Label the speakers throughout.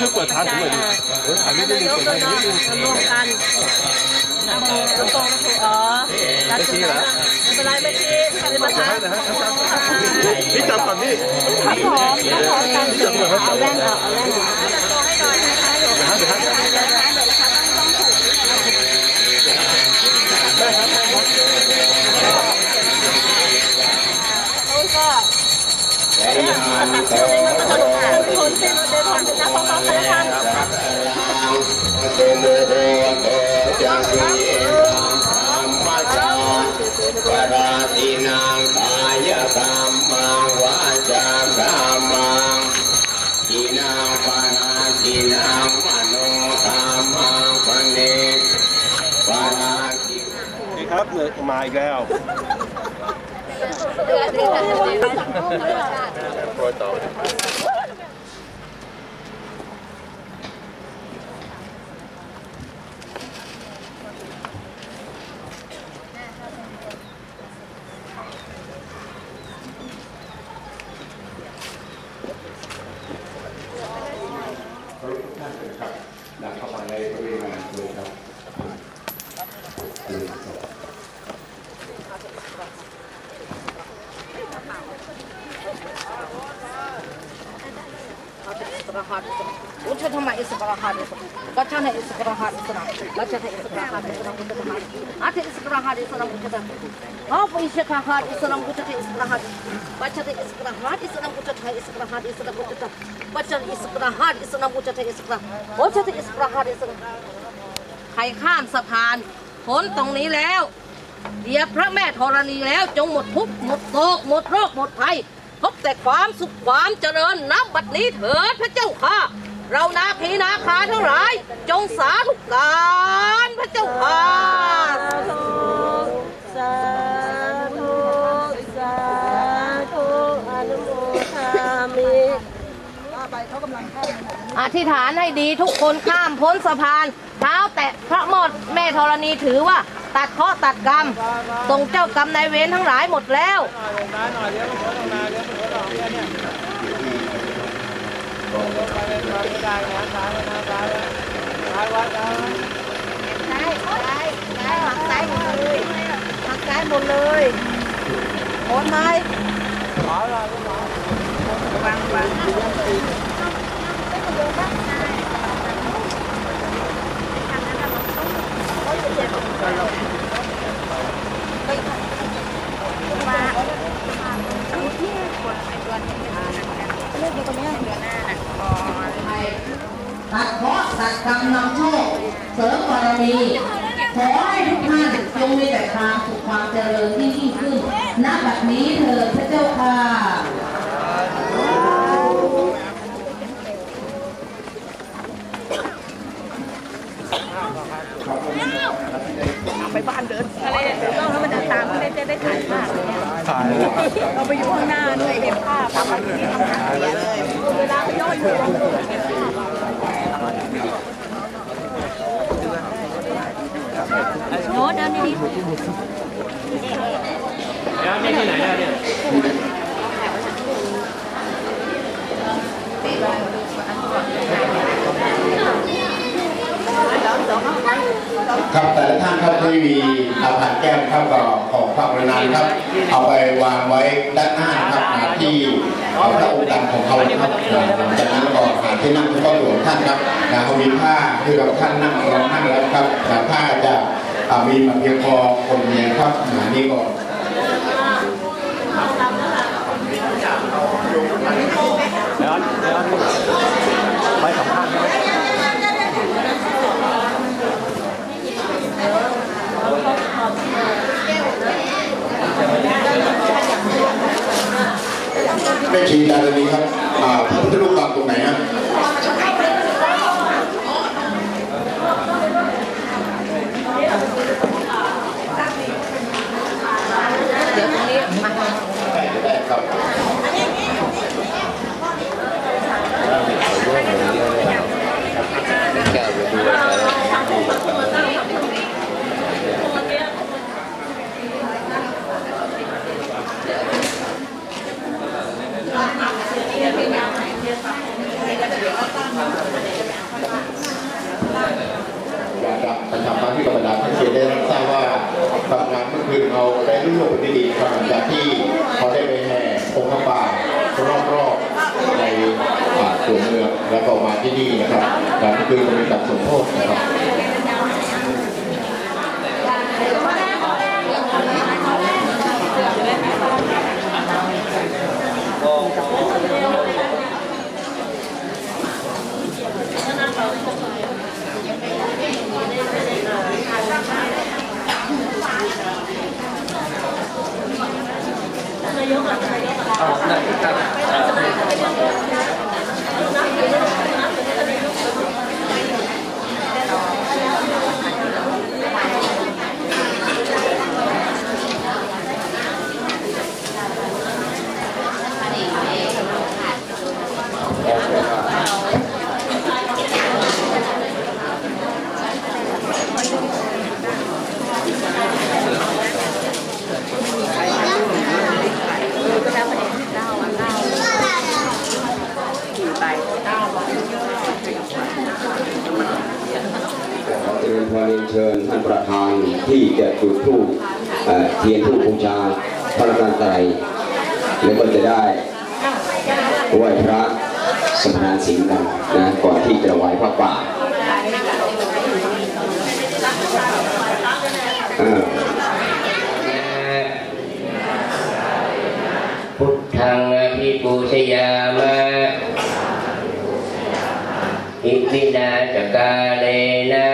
Speaker 1: ช่
Speaker 2: วยเปิดทางผมหน่อยดิเออถ่ายนิด
Speaker 1: ท่าน
Speaker 2: นึ
Speaker 1: นางยก
Speaker 2: เปิด
Speaker 1: ด้วย
Speaker 2: ทางนิดนึง
Speaker 1: รวมกัน เอามือตรงๆถูกอ๋อรัฐบาลไม่เป็นไรไม่ชีเป็นประธาน
Speaker 2: นี่จับก่อนนี่
Speaker 1: ครับผมต้องขอการเอาแว่นเอาเอาแว่นโตให้หน่อยนะคะ ตัวนี้มันก็จะลงมาคนที่มันได้ถอนเป็นนักท่องเที่ยวท่าน
Speaker 3: ปราตินังกายกรรมังวาจากรรมังกินังปานากินังมโนกรรมังปณิปานากิ
Speaker 2: นี่ครับเนี่ยมาอีกแล้ว โปรยต่อ
Speaker 3: ดังเข้ามาในบริเวณงานด้วยครับ
Speaker 4: Uchatama Isabahad Gachana Isabahad Islam, Gachata Isabahad Islam Uchatama, Ate Isabahad Islam Uchatama, Apa Ishakahad Islam Uchatama Isabahad, Bachata Isabahad Islam Uchatama Isabahad Islam Uchatama, Bachata Isabahad Islam Uchatama Islam, Bachata Isabahad Islam ใครข้ามสะพานพ้นตรงนี้แล้วเหยียพระแม่ธรณีแล้วจงหมดทุกข์หมดโศกหมดโรคหมดภัย พบแต่ความสุขความเจริญนับบัดนี้เถิดพระเจ้าค่ะ เรานาคีนาคาทั้งหลาย จงสาธุการพระเจ้าค่ะ
Speaker 1: สาธุสาธุอนุโมทามิ
Speaker 4: อธิษฐานให้ดีทุกคนข้ามพ้นสะพานเท้าแตะพระหมดแม่ธรณีถือว่าตัดเคราะห์ตัดกรรมส่งเจ้ากรรมนายเวรทั้งหลายหมดแล้ว
Speaker 1: ซ้ายซ้ายซ้ายหักซ้ายหมดเลยหักซ้ายหมดเลยโอนไหมวางวาง
Speaker 4: ตัดเคราะห์ตัดกรรมนำโชค เสริมบารมี ขอให้ทุกท่านจงมีแต่ความสุขความเจริญที่ยิ่งขึ้น ณ บัดนี้เถิดพระเจ้าค่ะ
Speaker 1: ไปบ้านเดินอะไรต้องให้มันเดินตามไม่ได้จะได้ถ่ายภาพ
Speaker 2: ถ่าย
Speaker 1: เราไปอยู่ข้างหน้าด้วยเห็นภาพทำมันที่ทำงานเสียเลยเวลาไปย่อยอยู่เห็นภาพโน้ตเดินดี
Speaker 2: แล้วนี่ที่ไหนเนี่ย
Speaker 3: ครับแต่ละท่านครับที่มีอาผ่านแก้มครับก็ขอความกรุณาครับ เอาไปวางไว้ด้านหน้าครับหาที่พระองค์ดำของเขานะครับจากนั้นก็หาที่นั่งที่พ่อหลวงท่านครับนะเขามีผ้าที่เราท่านนั่งรอนั่งแล้วครับผ้าจะ มีมาเพียงพอคนเดียครับหานี้ก่อน
Speaker 2: เดี๋ยวเดี๋ยวไปสัมภาษณ์ไหม
Speaker 3: แม่ชีดารณีครับพระพุทธรูปวางตรงไหนฮะ ทำงานเมื่อคืนเขาได้รู้สึกดีๆครับหลังจากที่เขาได้ไปแห่องค์พระป่ารอบๆในป่าตัวเมืองแล้วก็มาที่นี่นะครับการเมื่อคืนเป็นการสมโภชนะครับ あ
Speaker 5: ขอเรียนเชิญท่านประธานที่จะจุดธูปเอ่เทียนธูปบูชาพระรัตนตรัยแล้วก็จะได้ไหว้พระสมณานศีลกันนะก่อนที่จะถวพระป่า
Speaker 6: พุทธังอภิปูชยามะอิตินาจกาเลนะ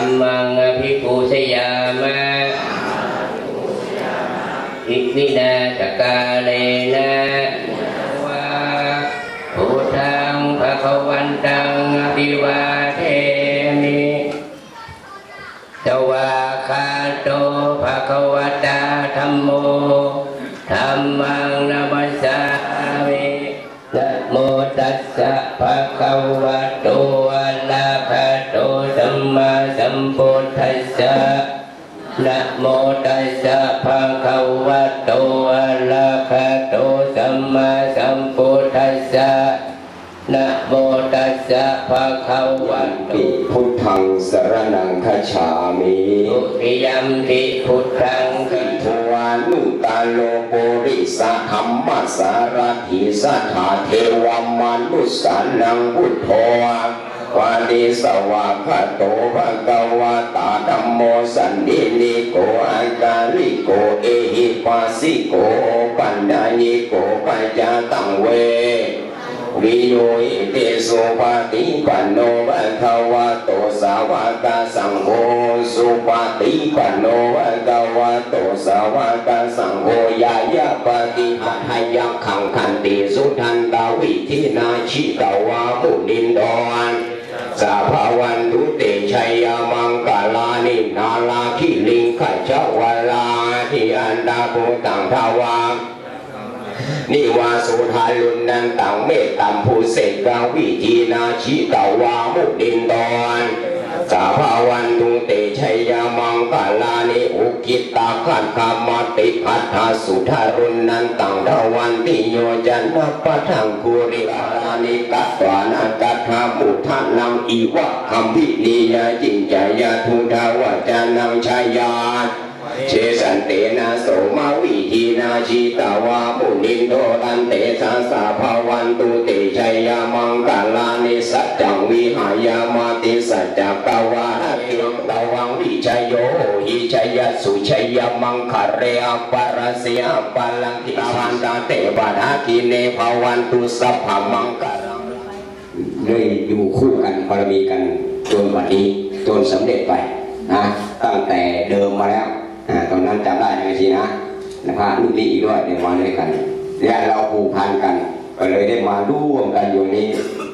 Speaker 6: ธรรมังอภิปูชยามะอิตินาจกาเลนะวะพุทธังภะคะวันตังอภิวาเทมิสวากขาโตภะคะวตาธัมโมธัมมังนัมสสามินะโมตัสสะภะคะวะโต ทธัสสะนะโมตัสสะภะคะวะโตอะระหะโตสัมมาสัมพุทธัสสะนะโมตัสสะภะคะวะโต
Speaker 5: ปิพุทธังสรนังคัจฉามิ
Speaker 6: ทุติยมปิพุทธังคิ
Speaker 5: ทวานุตาโลโปริสะธรรมสารถิสัทธาเทวมนุสสานังพุทโธ วาดิสวาคโตภะคะวะตาธัมโมสันนิลิโกอาการิโกเอหิปัสสิโกปัญญาิโกปัจจตังเววิโยอิเตสุปฏิปันโนภะคะวะโตสาวกสังโฆสุปฏิปันโนภะคะวะโตสาวก ติสุทันตาวิธินาชิตาวามุนินดอนสาภาวันตุเตชัยยามังกาลานินาลาคิลิงขจวลาทิอันดาภูตังทาวานิวาสุทาลุนนันตังเมตตัมภูเสกาวิธีนาชิตาวามุดินดอน สาภาวันตุเตชัยยามังกาลานิอุกิตาขันคามติพัทธาสุทารุนนันตังดาวันติโยจันนปะทังกุริภารานิกัสวานากัตถามุทานังอีวะคัมพินียาจิงจายาทุดาวจานังชายา เชสันเตนะโสมาวิธีนาชิตาวามุนินโทตันเตสาสาภาวันตุเตชัยยามังกาลานิสัจจังวิหายามาติสัจจกาวาระเกมตวังวิชัยโยหิชัยสุชัยมังคาเรอปารเสียปาลังทิพันตาเตบาดาคิเนภาวันตุสัพพมังกาลังด้วยอยู่คู่กันบารมีกันจนวันนี้จนสำเร็จไปนะตั้งแต่เดิมมาแล้ว ตอนนั้นจำได้ไหมชีนะนะพระรุ่นนี้อีกด้วยเดี๋ยวมาด้วยกันและเราผูกพันกันก็เลยได้มาร่วมกันอยู่นี้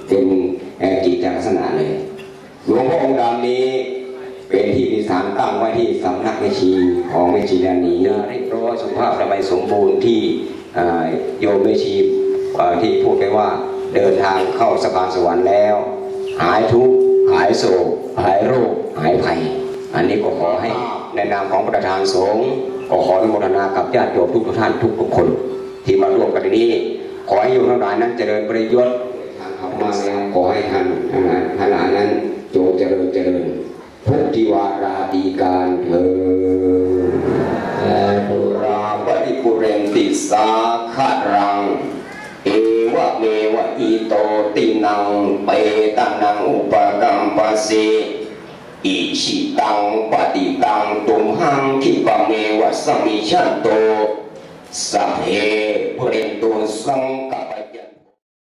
Speaker 5: เป็นเอ่อกิจลักษณะเลยหลวงพ่อองค์ดำนี้เป็นที่ดิฐานตั้งไว้ที่สำนักแม่ชีของแม่ชีดานีเรียบร้อยสุภาพระบายสมบูรณ์ที่โยมแม่ชีที่พูดไปว่าเดินทางเข้าสะพานสวรรค์แล้ว หายทุกข์หายโศกหายโรค หายภัย อันนี้ก็ขอให้ ในนามของประธานสงฆ์ก็ขออนุโมทนากับญาติโยมทุกท่านทุกทุกคน ที่มาร่วมกันในนี้ ขอให้โยมทั้งหลายนั้นเจริญประโยชน์ทำมาแล้วขอให้ท่านท่านานั้นจงเจริญเจริญพุทธิวาราตีการเธอแต่ตุราปริภูเรนติสาขารังเอวะเมวะอิโตตินังเปตานังอุปกรรมปสี อิชิตังปฏิตังตุมหังคิปะเมวะสมิชนโตสัพเพเรนตสัง